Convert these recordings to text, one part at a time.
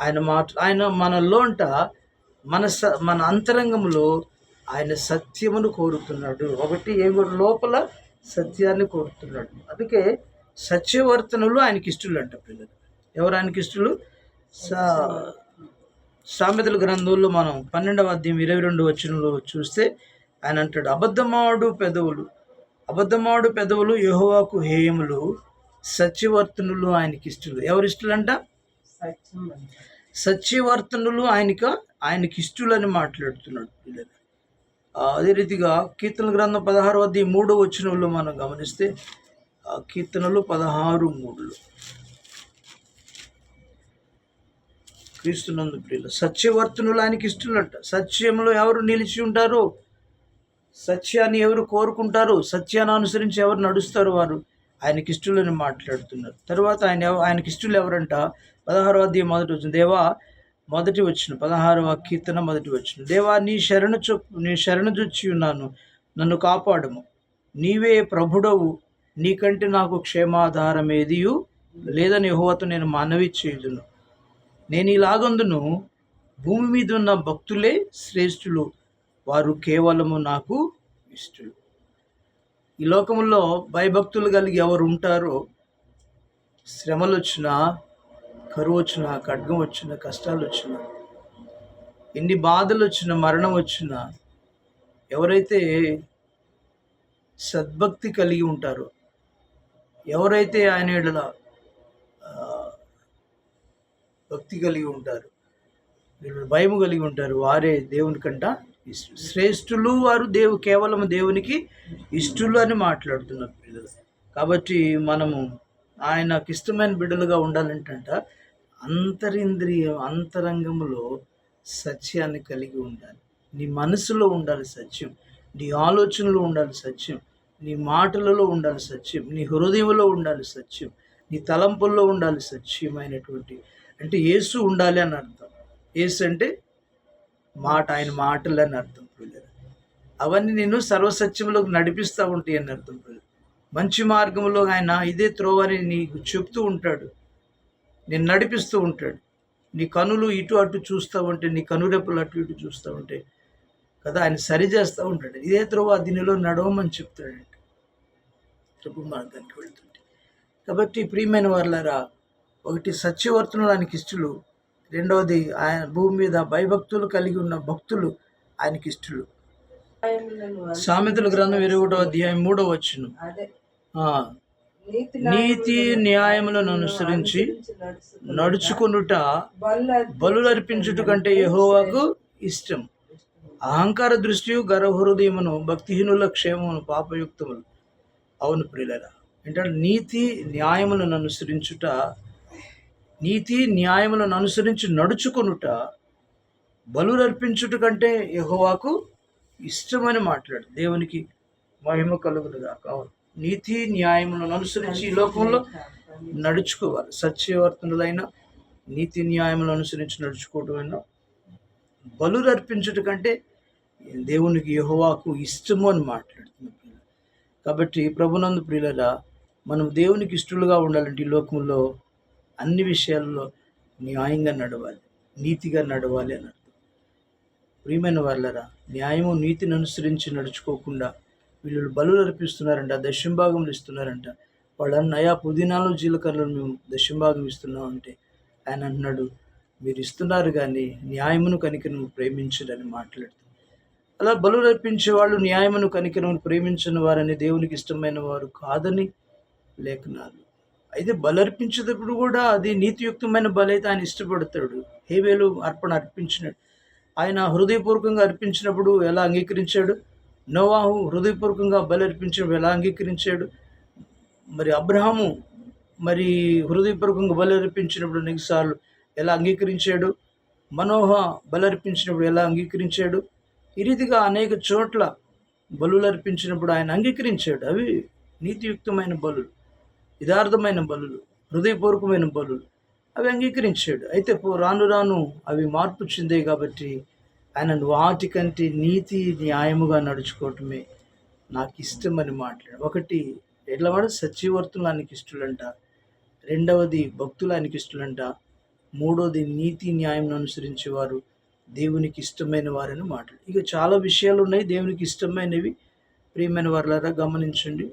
ఆయన మాట ఆయన మనలోంట మన స మన అంతరంగంలో ఆయన సత్యమును కోరుతున్నాడు. ఒకటి ఏమి? లోపల సత్యాన్ని కోరుతున్నాడు. అందుకే సత్యవర్తనులు ఆయనకి ఇష్టలు అంట పిల్లలు. ఎవరు ఆయనకి ఇష్టలు? సా సామెతల గ్రంథంలో మనం పన్నెండవ అధ్యాయం ఇరవై రెండు వచ్చినలో చూస్తే ఆయన అంటాడు అబద్ధమాడు పెదవులు అబద్ధమాడు పెదవులు యహోవాకు హేయములు సత్యవర్తనులు ఆయనకి ఇష్టలు. ఎవరి ఇష్టలంట? సత్యవర్తనులు ఆయనక ఆయనకి ఇష్టలని మాట్లాడుతున్నాడు పిల్లలు అదే రీతిగా కీర్తన గ్రంథం పదహారు వద్ద మూడో వచ్చినలో మనం గమనిస్తే కీర్తనలు పదహారు మూడులో. క్రీస్తునందు ప్రియులు సత్యవర్తనులు ఆయనకి ఇష్టలంట. సత్యంలో ఎవరు నిలిచి ఉంటారో సత్యాన్ని ఎవరు కోరుకుంటారు సత్యాన్ని అనుసరించి ఎవరు నడుస్తారు వారు ఆయనకి ఇష్టలని మాట్లాడుతున్నారు. తర్వాత ఆయన ఎవ- ఆయనకి ఇష్టలు ఎవరంట పదహారవ అధ్యాయం మొదటి వచ్చిన దేవా మొదటి వచ్చిన పదహారవ కీర్తన మొదటి వచ్చిన దేవా నీ శరణు చొప్పు నీ శరణు చొచ్చి ఉన్నాను. నన్ను కాపాడము. నీవే ప్రభుడవు. నీకంటే నాకు క్షేమాధారం ఏదియు లేదని యెహోవాతో నేను మనవి చేయుదును. నేను ఇలాగందును. భూమి మీద ఉన్న భక్తులే శ్రేష్ఠులు. వారు కేవలము నాకు ఇష్టలు. ఈ లోకంలో భయభక్తులు కలిగి ఎవరు ఉంటారో శ్రమలు వచ్చినా కరువు వచ్చినా ఖడ్గం వచ్చినా కష్టాలు వచ్చినా ఎన్ని బాధలు వచ్చినా మరణం వచ్చినా ఎవరైతే సద్భక్తి కలిగి ఉంటారో ఎవరైతే ఆయన యెడల, భక్తి కలిగి ఉంటారు వీళ్ళు భయం కలిగి ఉంటారు వారే దేవుని కంట శ్రేష్ఠులు వారు దేవు కేవలం దేవునికి ఇష్టలు అని మాట్లాడుతున్నారు. బిడ్డలు కాబట్టి మనము ఆయనకు ఇష్టమైన బిడ్డలుగా ఉండాలంటంట అంతరింద్రియం అంతరంగంలో సత్యాన్ని కలిగి ఉండాలి. నీ మనసులో ఉండాలి సత్యం నీ ఆలోచనలో ఉండాలి సత్యం నీ మాటలలో ఉండాలి సత్యం నీ హృదయంలో ఉండాలి సత్యం నీ తలంపుల్లో ఉండాలి సత్యమైనటువంటి అంటే యేసు ఉండాలి అని అర్థం. యేసు అంటే మాట ఆయన మాటలు అని అర్థం పిల్లలు అవన్నీ నేను సర్వసత్యంలోకి నడిపిస్తూ ఉంటాయి అని అర్థం పిల్లలు మంచి మార్గంలో ఆయన ఇదే త్రోవ అని నీకు చెప్తూ ఉంటాడు. నేను నడిపిస్తూ ఉంటాడు. నీ కనులు ఇటు అటు చూస్తూ ఉంటే నీ కనురెప్పలు అటు ఇటు చూస్తూ ఉంటే కదా ఆయన సరి చేస్తూ ఉంటాడు. ఇదే త్రోవ దీనిలో నడవమని చెప్తాడంట. ప్రభు మార్గానికి వెళ్తుంటే. కాబట్టి ప్రియమైన వాళ్ళరా ఒకటి సత్యవర్తనులు ఆయనకి ఇష్టలు రెండవది ఆయన భూమి మీద భయభక్తులు కలిగి ఉన్న భక్తులు ఆయనకి ఇష్టలు. సామెతల గ్రంథం ఇరవై ఒకటో అధ్యాయం మూడో వచ్చును నీతి న్యాయములను అనుసరించి నడుచుకొనుట బలులు అర్పించుట కంటే యెహోవాకు ఇష్టం. అహంకార దృష్టి గర్వహృదయమును భక్తిహీనుల క్షేమమును పాపయుక్తములు. అవును ప్రియులరా ఏంటంటే నీతి న్యాయములను అనుసరించుట నీతి న్యాయములను అనుసరించి నడుచుకొనుట బలులర్పించుట కంటే యహోవాకు ఇష్టమని మాట్లాడు. దేవునికి మహిమ కలుగునుగా కావాలి నీతి న్యాయములను అనుసరించి ఈ లోకంలో నడుచుకోవాలి. సత్యవర్తనులైన నీతి న్యాయములను అనుసరించి నడుచుకోవటమైనా బలులు అర్పించుట కంటే దేవునికి యహోవాకు ఇష్టము అని మాట్లాడుతున్నారు కాబట్టి ప్రభునందు ప్రియులరా మనం దేవునికి ఇష్టలుగా ఉండాలంటే ఈ లోకంలో అన్ని విషయాల్లో న్యాయంగా నడవాలి నీతిగా నడవాలి అని అర్థం. ప్రియమైన వాళ్ళరా న్యాయము నీతిని అనుసరించి నడుచుకోకుండా వీళ్ళు బలు అర్పిస్తున్నారంట దశంభాగంలు ఇస్తున్నారంట. వాళ్ళ నయా పుదీనాలు జీలకర్రలు మేము దశంభాగం ఇస్తున్నాం అంటే ఆయన అన్నాడు మీరు ఇస్తున్నారు కానీ న్యాయమును కనికరము ప్రేమించడని మాట్లాడుతుంది. అలా బలు అర్పించే వాళ్ళు న్యాయమును కనికరమును ప్రేమించిన వారని దేవునికి ఇష్టమైన వారు కాదని లేఖనాలు. అయితే బలర్పించేటప్పుడు కూడా అది నీతియుక్తమైన బలైతే ఆయన ఇష్టపడతాడు. హేవేలు అర్పణ అర్పించినాడు. ఆయన హృదయపూర్వకంగా అర్పించినప్పుడు ఎలా అంగీకరించాడు? నోవాహు హృదయపూర్వకంగా బలర్పించినప్పుడు ఎలా అంగీకరించాడు? మరి అబ్రహాము మరి హృదయపూర్వకంగా బలర్పించినప్పుడు అర్పించినప్పుడు నెక్సార్లు ఎలా అంగీకరించాడు? మనోహ బలర్పించినప్పుడు ఎలా అంగీకరించాడు? ఈ రీతిగా అనేక చోట్ల బలులు అర్పించినప్పుడు ఆయన అంగీకరించాడు. అవి నీతియుక్తమైన బలులు. యథార్థమైన బలులు హృదయపూర్వకమైన బలులు అవి అంగీకరించాడు. అయితే పో- రాను రాను అవి మార్పు చెందాయి కాబట్టి ఆయన వాటికంటే నీతి న్యాయముగా నడుచుకోవటమే నాకు ఇష్టమని మాట్లాడు. ఒకటి ఎట్లా వాడు సత్యవర్తులు ఆయనకి ఇష్టలంట. రెండవది భక్తులు ఆయనకి ఇష్టలంట. మూడోది నీతి న్యాయం అనుసరించేవారు దేవునికి ఇష్టమైన వారని మాటలు ఇక చాలా విషయాలు ఉన్నాయి దేవునికి ఇష్టమైనవి. ప్రియమైన వారులారా గమనించండి.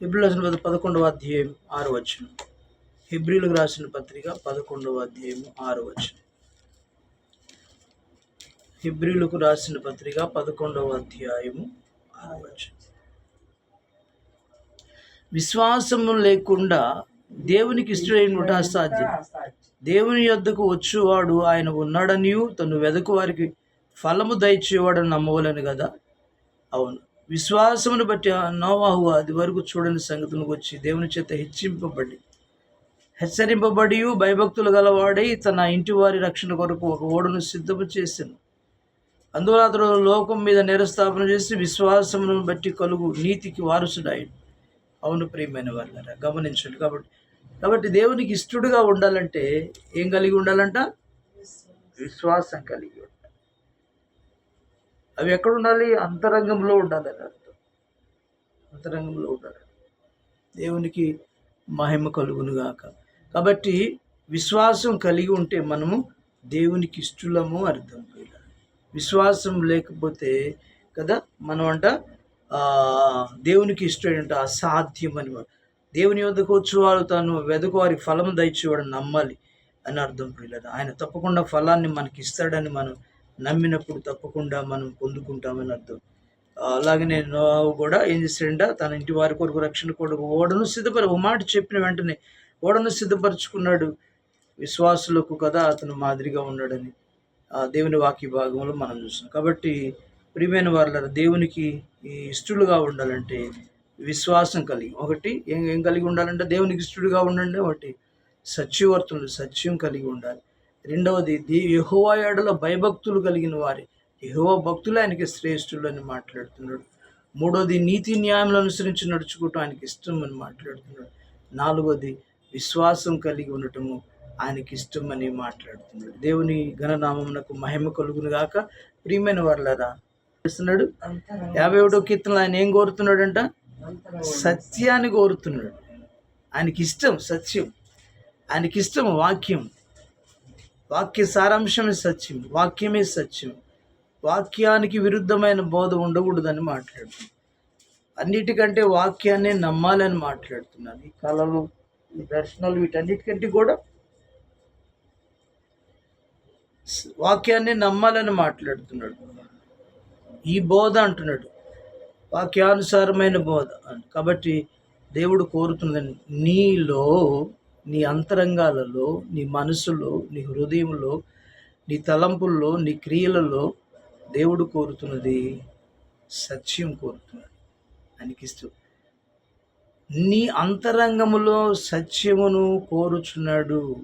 హిబ్రిల్ రాసిన పత్రిక పదకొండవ అధ్యాయం ఆరు వచ్చిన హిబ్రిలకు రాసిన పత్రిక పదకొండవ అధ్యాయం ఆరు వచ్చిన హిబ్రిలకు రాసిన పత్రిక పదకొండవ అధ్యాయము ఆరు వచ్చిన విశ్వాసము లేకుండా దేవునికి ఇష్టమైన అసాధ్యం. దేవుని యొద్దకు వచ్చేవాడు ఆయన ఉన్నాడనియు తను వెదకు వారికి ఫలము దయచేవాడని నమ్మవలను కదా అవును. విశ్వాసమును బట్టి నోవాహు అది వరకు చూడని సంగతులను వచ్చి దేవుని చేత హెచ్చింపబడి హెచ్చరింపబడి భయభక్తులు గలవాడై తన ఇంటి వారి రక్షణ కొరకు ఒక ఓడను సిద్ధము చేశాను అందువల్ల అతడు లోకం మీద నిరస్థాపన చేసి విశ్వాసమును బట్టి కలుగు నీతికి వారసుడాయి అవును ప్రియమైన వాళ్ళరా గమనించండి కాబట్టి కాబట్టి దేవునికి ఇష్టడుగా ఉండాలంటే ఏం కలిగి ఉండాలంట? విశ్వాసం కలిగి ఉండాలి. అవి ఎక్కడ ఉండాలి? అంతరంగంలో ఉండాలని అర్థం. అంతరంగంలో ఉండాలి. దేవునికి మహిమ కలుగును గాక. కాబట్టి విశ్వాసం కలిగి ఉంటే మనము దేవునికి ఇష్టలము అర్థం విశ్వాసం లేకపోతే కదా మనం అంట దేవునికి ఇష్టం అసాధ్యం అని దేవుని వద్దకు వచ్చేవాడు తాను వెదకువారి ఫలం దయచేవాడు నమ్మాలి అని అర్థం పిల్లలు ఆయన తప్పకుండా ఫలాన్ని మనకి ఇస్తాడని మనం నమ్మినప్పుడు తప్పకుండా మనం పొందుకుంటామని అర్థం. అలాగనే నోవాహు కూడా ఏం చేశాడంట తన ఇంటి వారి కొరకు రక్షణ కొడుకు ఓడను సిద్ధపర ఓ మాట చెప్పిన వెంటనే ఓడను సిద్ధపరచుకున్నాడు. విశ్వాసులకు కదా అతను మాదిరిగా ఉన్నాడని. ఆ దేవుని వాక్య భాగంలో మనం చూస్తున్నాం. కాబట్టి ప్రియమైన వాళ్ళ దేవునికి ఈ ఇష్టలుగా ఉండాలంటే విశ్వాసం కలిగి ఒకటి ఏం ఏం కలిగి ఉండాలంటే దేవునికి ఇష్టడుగా ఉండండి ఒకటి సత్యవర్తులు సత్యం కలిగి ఉండాలి. రెండవది దే యహోవా ఏడల భయభక్తులు కలిగిన వారి. యహోవా భక్తులు ఆయనకి శ్రేష్ఠులు అని మాట్లాడుతున్నాడు. మూడవది నీతి న్యాయములు అనుసరించి నడుచుకోవటం ఆయనకి ఇష్టం అని మాట్లాడుతున్నాడు. నాలుగవది విశ్వాసం కలిగి ఉండటము ఆయనకి ఇష్టం అని మాట్లాడుతున్నాడు. దేవుని ఘననామమునకు మహిమ కలుగును గాక. ప్రియమైన వర్లరా చేస్తున్నాడు. యాభై ఒకటో కీర్తనలో ఆయన ఏం కోరుతున్నాడంట? సత్యాన్ని కోరుతున్నాడు. ఆయనకి ఇష్టం సత్యం. ఆయనకి ఇష్టం వాక్యం. వాక్య సారాంశమే సత్యం వాక్యమే సత్యం. వాక్యానికి విరుద్ధమైన బోధ ఉండకూడదని మాట్లాడుతున్నాను అన్నిటికంటే వాక్యాన్ని నమ్మాలని మాట్లాడుతున్నాను ఈ కళలు ఈ దర్శనాలు వీటన్నిటికంటే కూడా వాక్యాన్ని నమ్మాలని మాట్లాడుతున్నాడు. ఈ బోధ అంటున్నాడు. వాక్యానుసారమైన బోధ. కాబట్టి దేవుడు కోరుతున్నదని నీలో నీ అంతరంగాలలో నీ మనసులో నీ హృదయంలో నీ తలంపుల్లో నీ క్రియలలో దేవుడు కోరుతున్నది సత్యం కోరుతున్నది. అనికిస్తూ నీ అంతరంగములో సత్యమును కోరుచున్నాడు.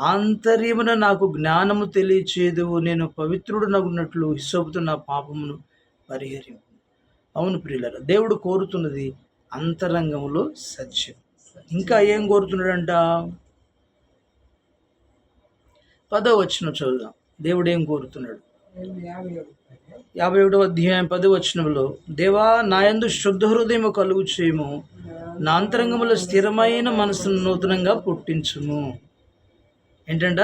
ఆంతర్యమున నాకు జ్ఞానము తెలియచేదు. నేను పవిత్రుడు నగున్నట్లు నా పాపమును పరిహరింపు. అవును ప్రియులరా దేవుడు కోరుతున్నది అంతరంగములో సత్యం. ఇంకా ఏం కోరుతున్నాడంట? పదో వచ్చిన చదువుదాం. దేవుడు ఏం కోరుతున్నాడు? యాభై ఒకటవ అధ్యాయం పది వచనంలో దేవా నాయందు శుద్ధ హృదయము కలుగు చేయము నా అంతరంగంలో స్థిరమైన మనసును నూతనంగా పుట్టించుము. ఏంటంట?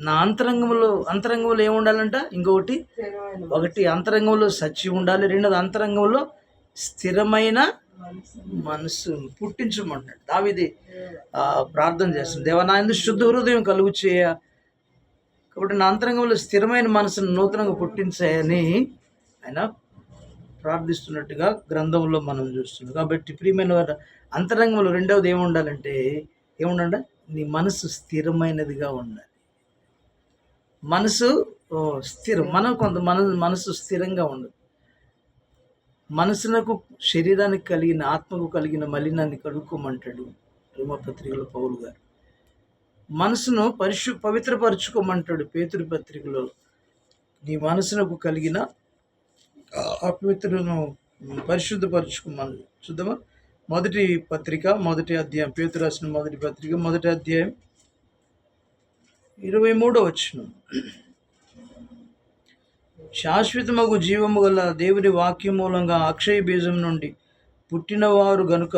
నా అంతరంగంలో అంతరంగంలో ఏముండాలంట ఇంకొకటి ఒకటి అంతరంగంలో సత్యం ఉండాలి. రెండోది అంతరంగంలో స్థిరమైన మనసు పుట్టించమంటాడు దావిది ప్రార్థన చేస్తుంది. దేవ నా ఎందుకు శుద్ధ హృదయం కలుగు చేయ. కాబట్టి నా అంతరంగంలో స్థిరమైన మనసును నూతనంగా పుట్టించాయని ఆయన ప్రార్థిస్తున్నట్టుగా గ్రంథంలో మనం చూస్తున్నాం. కాబట్టి ప్రియమైన వారు అంతరంగంలో రెండవది ఏముండాలంటే ఉండాలంటే నీ మనసు స్థిరమైనదిగా ఉండాలి. మనసు స్థిరం. మనం కొంత మన మనసు స్థిరంగా ఉండదు. మనసునకు శరీరానికి కలిగిన ఆత్మకు కలిగిన మలినాన్ని కడుక్కోమంటాడు రోమపత్రికలో పౌలు గారు. మనసును పరిశు పవిత్రపరచుకోమంటాడు పేతురు పత్రికలో. నీ మనసునకు కలిగిన అపవిత్రను పరిశుద్ధపరచుకోమని చూద్దామా? మొదటి పత్రిక మొదటి అధ్యాయం పేతురు రాసిన మొదటి పత్రిక మొదటి అధ్యాయం ఇరవై మూడో వచ్చిన శాశ్వతమగు జీవము గల దేవుని వాక్యం మూలంగా అక్షయ బీజం నుండి పుట్టినవారు గనుక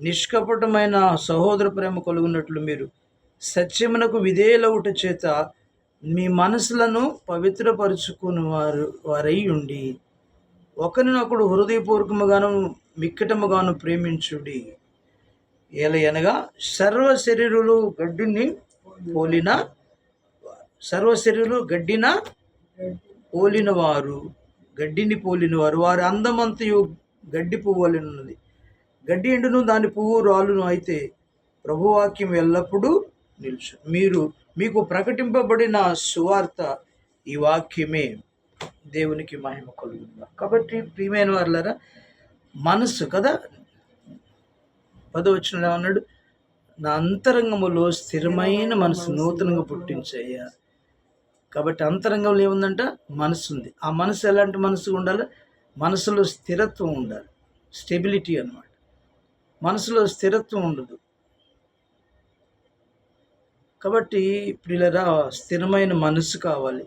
నిష్కపటమైన సహోదర ప్రేమ కలుగున్నట్లు మీరు సత్యమునకు విధేయులవుట చేత మీ మనసులను పవిత్రపరుచుకుని వారు వారై ఉండి ఒకరినొకడు హృదయపూర్వకముగాను మిక్కటముగాను ప్రేమించుడి. ఎలయనగా సర్వ శరీరులు గడ్డిని పోలిన సర్వ శరీరులు గడ్డిన పోలినవారు గడ్డిని పోలినవారు వారి అందమంతయు గడ్డి పువ్వు ఉన్నది గడ్డి ఎండును దాని పువ్వు రాలును అయితే ప్రభువాక్యం ఎల్లప్పుడూ నిలుచు. మీరు మీకు ప్రకటింపబడిన సువార్త ఈ వాక్యమే. దేవునికి మహిమ కలుగుతుంది కాబట్టి ప్రియమైన వారులరా మనస్సు కదా? పదవచనంలో ఏమన్నాడు? నా అంతరంగములో స్థిరమైన మనసు నూతనంగా పుట్టించయ్యా. కాబట్టి అంతరంగంలో ఏముందంట? మనసు ఉంది ఆ మనసు ఎలాంటి మనసు ఉండాలి? మనసులో స్థిరత్వం ఉండాలి. స్టెబిలిటీ అన్నమాట. మనసులో స్థిరత్వం ఉండదు. కాబట్టి ప్రియులరా స్థిరమైన మనసు కావాలి.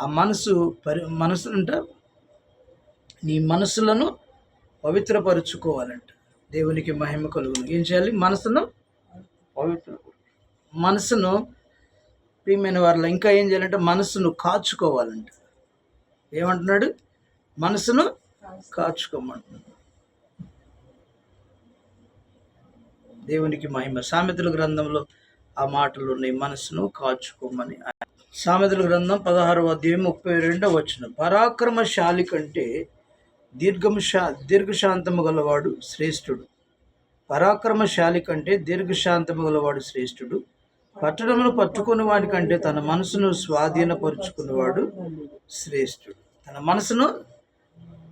ఆ మనసు పరి మనసు అంట నీ మనసులను పవిత్రపరుచుకోవాలంట. దేవునికి మహిమ కలుగును. ఏం చేయాలి? మనసును పవిత్ర మనసును ప్రియమైన వారిలో ఇంకా ఏం చేయాలంటే మనసును కాచుకోవాలంట. ఏమంటున్నాడు? మనసును కాచుకోమంటున్నాడు. దేవునికి మహిమ. సామెతల గ్రంథంలో ఆ మాటలు ఉన్నాయి మనసును కాచుకోమని. సామెతల గ్రంథం పదహారవ అధ్యాయం ముప్పై రెండవ వచ్చిన పరాక్రమశాలి కంటే దీర్ఘంశా దీర్ఘశాంతము గలవాడు శ్రేష్ఠుడు. పరాక్రమశాలి కంటే దీర్ఘశాంతము గలవాడు శ్రేష్ఠుడు. పట్టణమును పట్టుకుని వాడికంటే తన మనసును స్వాధీనపరుచుకునేవాడు శ్రేష్ఠుడు. తన మనసును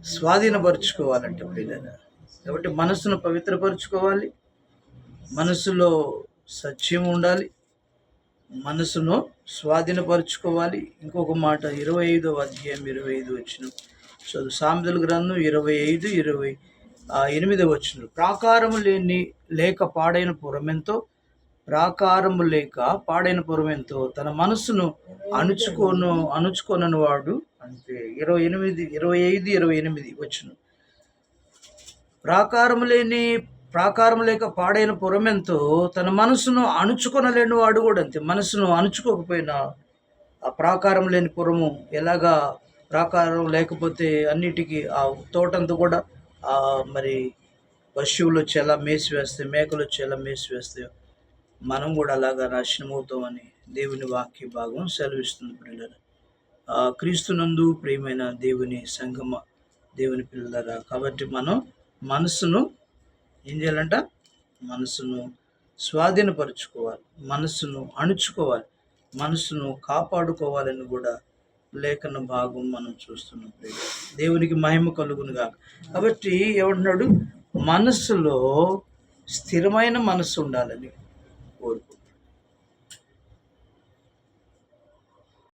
స్వాధీనపరుచుకోవాలంటే పిల్లలు కాబట్టి మనసును పవిత్రపరుచుకోవాలి. మనసులో సత్యం ఉండాలి. మనసును స్వాధీనపరుచుకోవాలి. ఇంకొక మాట ఇరవై ఐదో అధ్యాయం ఇరవై ఐదు వచ్చిన సో సామెతల గ్రంథం ఇరవై ఐదు ఇరవై ఎనిమిది వచ్చిన ప్రాకారము లేని లేక పాడైన పురమెంతో ప్రాకారము లేక పాడైన పురమెంతో తన మనసును అణుచుకోను అణుచుకోనని వాడు అంటే ఇరవై ఎనిమిది ఇరవై ఐదు ఇరవై ఎనిమిది వచ్చును. ప్రాకారము లేని ప్రాకారం లేక పాడైన పురమెంతో తన మనసును అణుచుకొనలేని వాడు కూడా అంతే. మనసును అణుచుకోకపోయినా ఆ ప్రాకారం లేని పురము ఎలాగా ప్రాకారం లేకపోతే అన్నిటికీ ఆ తోటంతా కూడా మరి పశువులు వచ్చేలా మేసి వేస్తాయి మేకలు వచ్చేలా మేసి వేస్తాయి మనం కూడా అలాగా నాశనం అవుతామని దేవుని వాక్య భాగం సెలవిస్తుంది పిల్లలు క్రీస్తునందు ప్రియమైన దేవుని సంగమ దేవుని పిల్లలరా కాబట్టి మనం మనసును ఏం చేయాలంట? మనసును స్వాధీనపరుచుకోవాలి. మనసును అణుచుకోవాలి. మనసును కాపాడుకోవాలని కూడా లేఖన భాగం మనం చూస్తున్నాం దేవునికి మహిమ కలుగునుగా కాబట్టి ఏమంటున్నాడు మనసులో స్థిరమైన మనసు ఉండాలని. కోరుకుంటున్నాడు